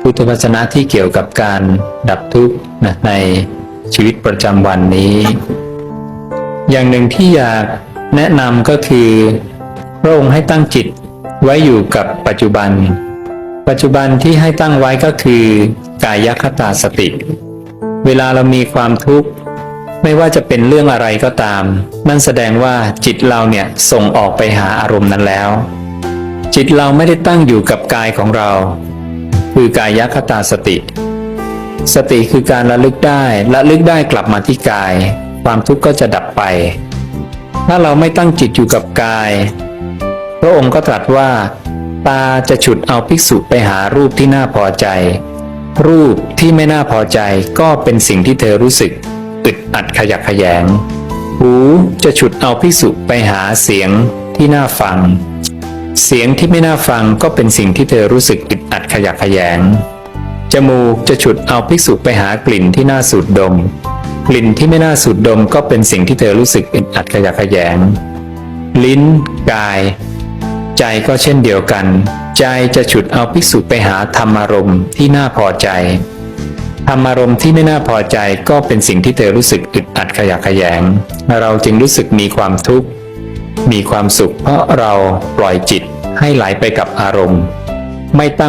พุทธวจนะที่เกี่ยวกับการดับทุกข์นะในชีวิตประจำวันนี้ อย่างหนึ่งที่อยากแนะนำก็คือพระองค์ให้ตั้งจิตไว้อยู่กับปัจจุบัน ปัจจุบันที่ให้ตั้งไว้ก็คือกายคตาสติ เวลาเรามีความทุกข์ไม่ว่าจะเป็นเรื่องอะไรก็ตาม นั่นแสดงว่าจิตเราเนี่ยส่งออกไปหาอารมณ์นั้นแล้ว จิตเราไม่ได้ตั้งอยู่กับกายของเรา คือกายคตาสติ สติคือการระลึกได้ระลึกได้กลับมาที่กาย ความทุกข์ก็จะดับไป ถ้าเราไม่ตั้งจิตอยู่กับกาย พระองค์ก็ตรัสว่า ตาจะฉุดเอาภิกษุไปหารูปที่น่าพอใจ รูปที่ไม่น่าพอใจก็เป็นสิ่งที่เธอรู้สึกอึดอัดขยักขยง หูจะฉุดเอาภิกษุไปหาเสียงที่น่าฟัง เสียงที่ไม่น่าฟังก็เป็นสิ่งที่เธอรู้สึกอึด อัดขยักขยง จมูกจะฉุดเอาภิกษุไปหากลิ่นที่น่าสูดดม กลิ่นที่ไม่น่าสูดดมก็เป็นสิ่งที่เธอรู้สึกอึดอัดขยักขยง ลิ้น กาย ใจก็เช่นเดียวกัน ใจจะฉุดเอาภิกษุไปหาธรรมารมณ์ที่น่าพอใจธรรมารมณ์ที่ไม่น่าพอใจก็เป็นสิ่งที่เธอรู้สึกอึดอัดขยักขยง เราจึงรู้สึกมีความทุกข์ มีความสุขเพราะเราปล่อยจิตให้ไหลไปกับอารมณ์ ไม่ตั้ง